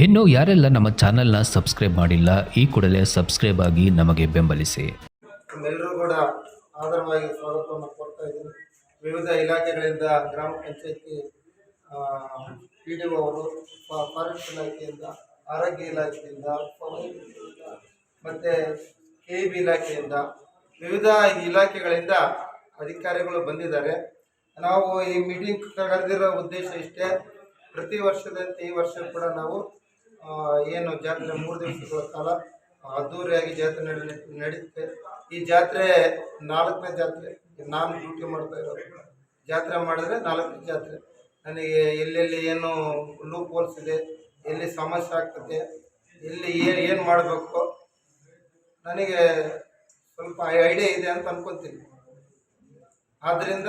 ಇನ್ನು ಯಾರೆಲ್ಲ ನಮ್ಮ ಚಾನೆಲ್ನ ಸಬ್ಸ್ಕ್ರೈಬ್ ಮಾಡಿಲ್ಲ, ಈ ಕೂಡಲೇ ಸಬ್ಸ್ಕ್ರೈಬ್ ಆಗಿ ನಮಗೆ ಬೆಂಬಲಿಸಿ. ಎಲ್ಲರೂ ಕೂಡ ಆಧಾರವಾಗಿ ಸ್ವಾಗತವನ್ನು ಕೊಡ್ತಾ ಇದ್ದೀನಿ. ವಿವಿಧ ಇಲಾಖೆಗಳಿಂದ ಗ್ರಾಮ ಪಂಚಾಯತಿ ಪಿ ಡಿ ಅವರು ಫಾರೆಸ್ಟ್ ಇಲಾಖೆಯಿಂದ, ಆರೋಗ್ಯ ಇಲಾಖೆಯಿಂದ, ಮತ್ತು ಕೆ ಬಿ ಇಲಾಖೆಯಿಂದ ವಿವಿಧ ಇಲಾಖೆಗಳಿಂದ ಅಧಿಕಾರಿಗಳು ಬಂದಿದ್ದಾರೆ. ನಾವು ಈ ಮೀಟಿಂಗ್ ಕರೆದಿರೋ ಉದ್ದೇಶ ಇಷ್ಟೇ. ಪ್ರತಿ ವರ್ಷದಂತೆ ಈ ವರ್ಷ ಕೂಡ ನಾವು ಏನು ಜಾತ್ರೆ ಮೂರು ದಿವಸಗಳ ಕಾಲ ಅದ್ದೂರಿಯಾಗಿ ಜಾತ್ರೆ ನಡೆ ನಡೆಯುತ್ತೆ ಈ ಜಾತ್ರೆ ನಾಲ್ಕನೇ ಜಾತ್ರೆ. ನಾನು ಡ್ಯೂಟಿ ಮಾಡ್ತಾ ಇರೋದು. ಜಾತ್ರೆ ಮಾಡಿದ್ರೆ ನಾಲ್ಕನೇ ಜಾತ್ರೆ. ನನಗೆ ಎಲ್ಲೆಲ್ಲಿ ಏನು ಲೂಪ್ ಹೋಲ್ಸ್ ಇದೆ ಎಲ್ಲಿ ಸಮಸ್ಯೆ ಆಗ್ತದೆ ಎಲ್ಲಿ ಏನು ಏನು ಮಾಡಬೇಕು ನನಗೆ ಸ್ವಲ್ಪ ಐಡಿಯಾ ಇದೆ ಅಂತ ಅನ್ಕೊಂತೀನಿ. ಆದ್ರಿಂದ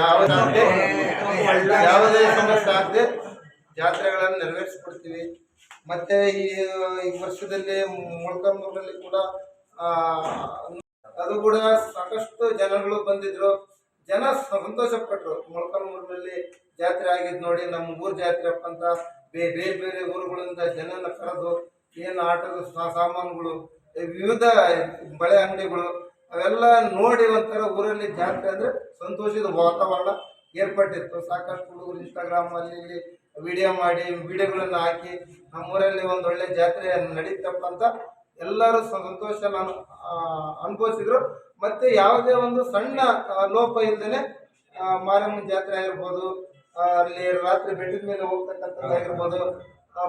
ಯಾವುದೇ ಯಾವುದೇ ಸಮಸ್ಯೆ ಆಗದೆ ಜಾತ್ರೆಗಳನ್ನು ನೆರವೇರಿಸ್ಕೊಡ್ತೀವಿ. ಮತ್ತೆ ಈ ಈ ವರ್ಷದಲ್ಲಿ ಮೊಳಕಾಲ್ಮೂರಿನಲ್ಲಿ ಕೂಡ ಅದು ಕೂಡ ಸಾಕಷ್ಟು ಜನಗಳು ಬಂದಿದ್ರು. ಜನ ಸಂತೋಷ ಪಟ್ಟರು ಮೊಳಕಾಲ್ಮೂರಿನಲ್ಲಿ ಜಾತ್ರೆ ಆಗಿದ್ದು ನೋಡಿ ನಮ್ಮ ಊರ್ ಜಾತ್ರೆ ಅಂತ ಬೇರೆ ಬೇರೆ ಊರುಗಳಿಂದ ಜನನ ಕರೆದು ಏನು ಆಟದ ಸಾಮಾನುಗಳು, ವಿವಿಧ ಬಳೆ ಅಂಗಡಿಗಳು, ಅವೆಲ್ಲ ನೋಡಿ ಒಂಥರ ಊರಲ್ಲಿ ಜಾತ್ರೆ ಅಂದ್ರೆ ಸಂತೋಷದ ವಾತಾವರಣ ಏರ್ಪಟ್ಟಿತ್ತು. ಸಾಕಷ್ಟು ಹುಡುಗರು ಇನ್ಸ್ಟಾಗ್ರಾಮ್ ಅಲ್ಲಿ ಇಲ್ಲಿ ವಿಡಿಯೋ ಮಾಡಿ ವಿಡಿಯೋಗಳನ್ನು ಹಾಕಿ ನಮ್ಮೂರಲ್ಲಿ ಒಂದು ಒಳ್ಳೆ ಜಾತ್ರೆ ನಡೀತಪ್ಪ ಅಂತ ಎಲ್ಲರೂ ಸಂತೋಷ ನಾನು ಅನುಭವಿಸಿದ್ರು. ಮತ್ತೆ ಯಾವುದೇ ಒಂದು ಸಣ್ಣ ಲೋಪ ಇಲ್ಲದೇ ಮಾರಮ್ಮನ ಜಾತ್ರೆ ಆಗಿರ್ಬೋದು ಅಲ್ಲಿ ರಾತ್ರಿ ಬೆಟ್ಟದ ಮೇಲೆ ಹೋಗ್ತಕ್ಕಂಥದ್ದಾಗಿರ್ಬೋದು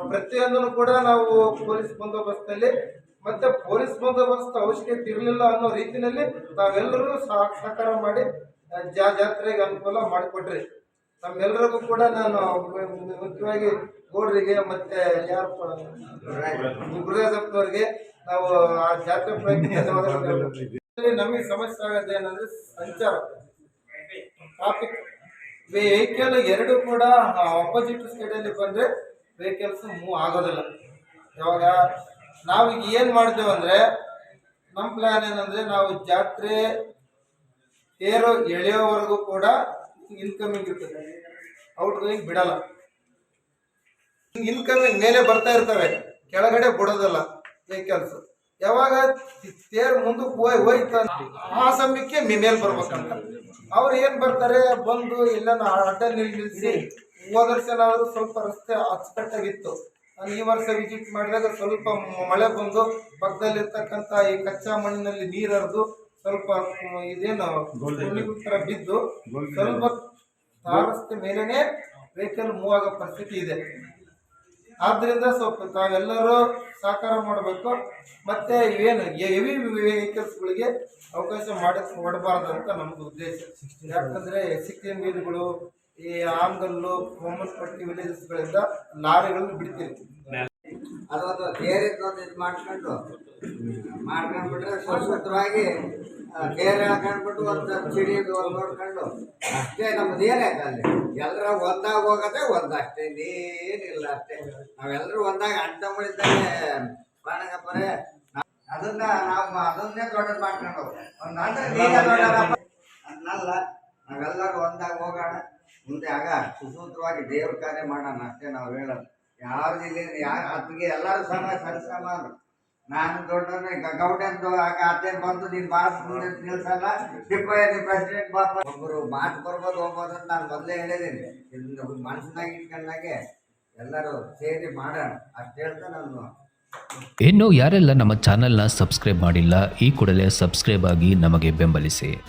ಪ್ರತಿಯೊಂದನ್ನು ಕೂಡ ನಾವು ಪೊಲೀಸ್ ಬಂದೋಬಸ್ತ್ನಲ್ಲಿ ಮತ್ತೆ ಪೊಲೀಸ್ ಬಂದೋಬಸ್ತ್ ಅವಶ್ಯಕತೆ ಇರಲಿಲ್ಲ ಅನ್ನೋ ರೀತಿಯಲ್ಲಿ ತಾವೆಲ್ಲರೂ ಸಹ- ಸಹಕಾರ ಮಾಡಿ ಜಾ ಜಾತ್ರೆಗೆ ಅನುಕೂಲ ಮಾಡಿಕೊಟ್ರಿ. ನಮ್ಮೆಲ್ಲರಿಗೂ ಕೂಡ ನಾನು ಮುಖ್ಯವಾಗಿ ಗೌಡ್ರಿಗೆ ಮತ್ತೆ ಯಾರಪ್ಪ ಗುರುರಾಜಪ್ಪನವ್ರಿಗೆ ನಾವು ಆ ಜಾತ್ರೆ ನಮಗೆ ಸಮಸ್ಯೆ ಆಗೋದು ಏನಂದ್ರೆ ಸಂಚಾರ. ಟ್ರಾಫಿಕ್ ವೆಹಿಕಲ್ ಎರಡು ಕೂಡ ಆಪೋಸಿಟ್ ಸೈಡಲ್ಲಿ ಬಂದರೆ ವೆಹಿಕಲ್ಸ್ ಮೂವ್ ಆಗೋದಿಲ್ಲ. ಈಗ ಏನು ಮಾಡ್ತೇವೆ ಅಂದ್ರೆ ನಮ್ಮ ಪ್ಲ್ಯಾನ್ ಏನಂದರೆ ನಾವು ಜಾತ್ರೆ ತೇರು ಎಳೆಯೋವರೆಗೂ ಕೂಡ ಇನ್ಕಮಿಂಗ್ ಇರ್ತದೆ. ಔಟ್ ಗೋಯಿಂಗ್ ಬಿಡಲ್ಲ. ಇನ್ಕಮಿಂಗ್ ಮೇಲೆ ಬರ್ತಾ ಇರ್ತವೆ. ಕೆಳಗಡೆ ಬಿಡೋದಲ್ಲ ವೆಹಿಕಲ್ಸ್ ಯಾವಾಗ ತೇರ್ ಮುಂದಕ್ಕೆ ಹೋಯ್ ಹೋಯ್ತ ಆ ಸಮಯಕ್ಕೆ ಮೇಲೆ ಬರ್ಬೇಕಂತ. ಅವ್ರು ಏನ್ ಬರ್ತಾರೆ? ಬಂದು ಇಲ್ಲ ಅಡ್ಡ ನಿಲ್ ನಿಲ್ಲಿಸಿ ಹೋದ ವರ್ಷ ಸ್ವಲ್ಪ ರಸ್ತೆ ಅಚ್ಚುಕಟ್ಟಾಗಿತ್ತು. ನಾನು ಈ ವರ್ಷ ವಿಸಿಟ್ ಮಾಡಿದಾಗ ಸ್ವಲ್ಪ ಮಳೆ ಬಂದು ಪಕ್ಕದಲ್ಲಿರ್ತಕ್ಕಂಥ ಈ ಕಚ್ಚಾ ಮಣ್ಣಿನಲ್ಲಿ ನೀರು ಹರಿದು ಸ್ವಲ್ಪ ಇದೇನು ಥರ ಬಿದ್ದು ಸ್ವಲ್ಪ ಸಾರಸ್ತೆ ಮೇಲೆನೆ ವೆಹಿಕಲ್ ಮೂವ್ ಆಗೋ ಪರಿಸ್ಥಿತಿ ಇದೆ. ಆದ್ರಿಂದ ಸ್ವಲ್ಪ ತಾವೆಲ್ಲರೂ ಸಹಕಾರ ಮಾಡಬೇಕು. ಮತ್ತೆ ಇವೇನು ಹೆವಿ ವೆಹಿಕಲ್ಸ್ಗಳಿಗೆ ಅವಕಾಶ ಮಾಡಿ ಕೊಡಬಾರ್ದು ಅಂತ ನಮ್ದು ಉದ್ದೇಶ. ಯಾಕಂದ್ರೆ ಸಿಕ್ಕಿಂ ಮೀನುಗಳು ಈ ಆಮ್ಗಲ್ಲು ವಿಲೇಜಸ್ ವಿಲೇಜಸ್ಗಳಿಂದ ಲಾರಿಗಳನ್ನು ಬಿಡ್ತೀವಿ ಅದೊಂದು ತೇರಿದ್ದು ಒಂದು ಇದು ಮಾಡ್ಕೊಂಡು, ಮಾಡ್ಕೊಂಡ್ಬಿಟ್ರೆ ಸ್ವತಂತ್ರವಾಗಿ ಬೇರೆ ಹಾಕೊಂಡ್ಬಿಟ್ಟು ಒಂದು ಚಿಡಿ ನೋಡ್ಕೊಂಡು, ಅಷ್ಟೇ ನಮ್ದು ಏನಾಯ್ತು ಅಲ್ಲಿ. ಎಲ್ಲರ ಒಂದಾಗ ಹೋಗೋದೇ ಒಂದಷ್ಟೇ ಏನಿಲ್ಲ ಅಷ್ಟೇ. ನಾವೆಲ್ಲರೂ ಒಂದಾಗ ಅಣ್ಣ ಬಾಣಗಪ್ಪರೇ ಅದನ್ನ ನಾವು ಅದನ್ನೇ ದೊಡ್ಡದು ಮಾಡ್ಕೊಂಡು ಒಂದು ಅಂದ್ರೆ ಅದನ್ನಲ್ಲ ನಾವೆಲ್ಲರೂ ಒಂದಾಗ ಹೋಗೋಣ. ಮುಂದೆ ಆಗ ಸುಸೂತ್ರವಾಗಿ ದೇವ್ರ ಕಾರ್ಯ ಮಾಡೋಣ ಅಷ್ಟೇ ನಾವು ಹೇಳೋದು. ಯಾರು ಇಲ್ಲ ಯಾರು ಅತ್ತಿಗೆ ಎಲ್ಲರೂ ಸಮ ಸಮಾನ ನಾನು ದೊಡ್ಡವನೇ ಗೌಡಂದು ಆಗ ಅದೇನು ಬಂದು ನೀನು ಭಾಳ ಮುಂದೆ ನಿಲ್ಸಲ್ಲ? ಟಿಪ್ಪಯ್ಯ ನೀನು ಪ್ರೆಸಿಡೆಂಟ್ ಬಾಪ ಒಬ್ಬರು ಮಾತು ಬರ್ಬೋದು ಹೋಗ್ಬೋದು ಅಂತ ನಾನು ಮೊದಲೇ ಹೇಳಿದ್ದೀನಿ ಇದನ್ನ ಮನಸ್ಸಿನಾಗ ಇಟ್ಕೊಂಡಾಗೆ ಎಲ್ಲರೂ ಸೇರಿ ಮಾಡೋಣ, ಅಷ್ಟು ಹೇಳ್ತಾ ನಾನು. ಇನ್ನು ಯಾರೆಲ್ಲ ನಮ್ಮ ಚಾನೆಲ್ನ ಸಬ್ಸ್ಕ್ರೈಬ್ ಮಾಡಿಲ್ಲ, ಈ ಕೂಡಲೇ ಸಬ್ಸ್ಕ್ರೈಬ್ ಆಗಿ ನಮಗೆ ಬೆಂಬಲಿಸಿ.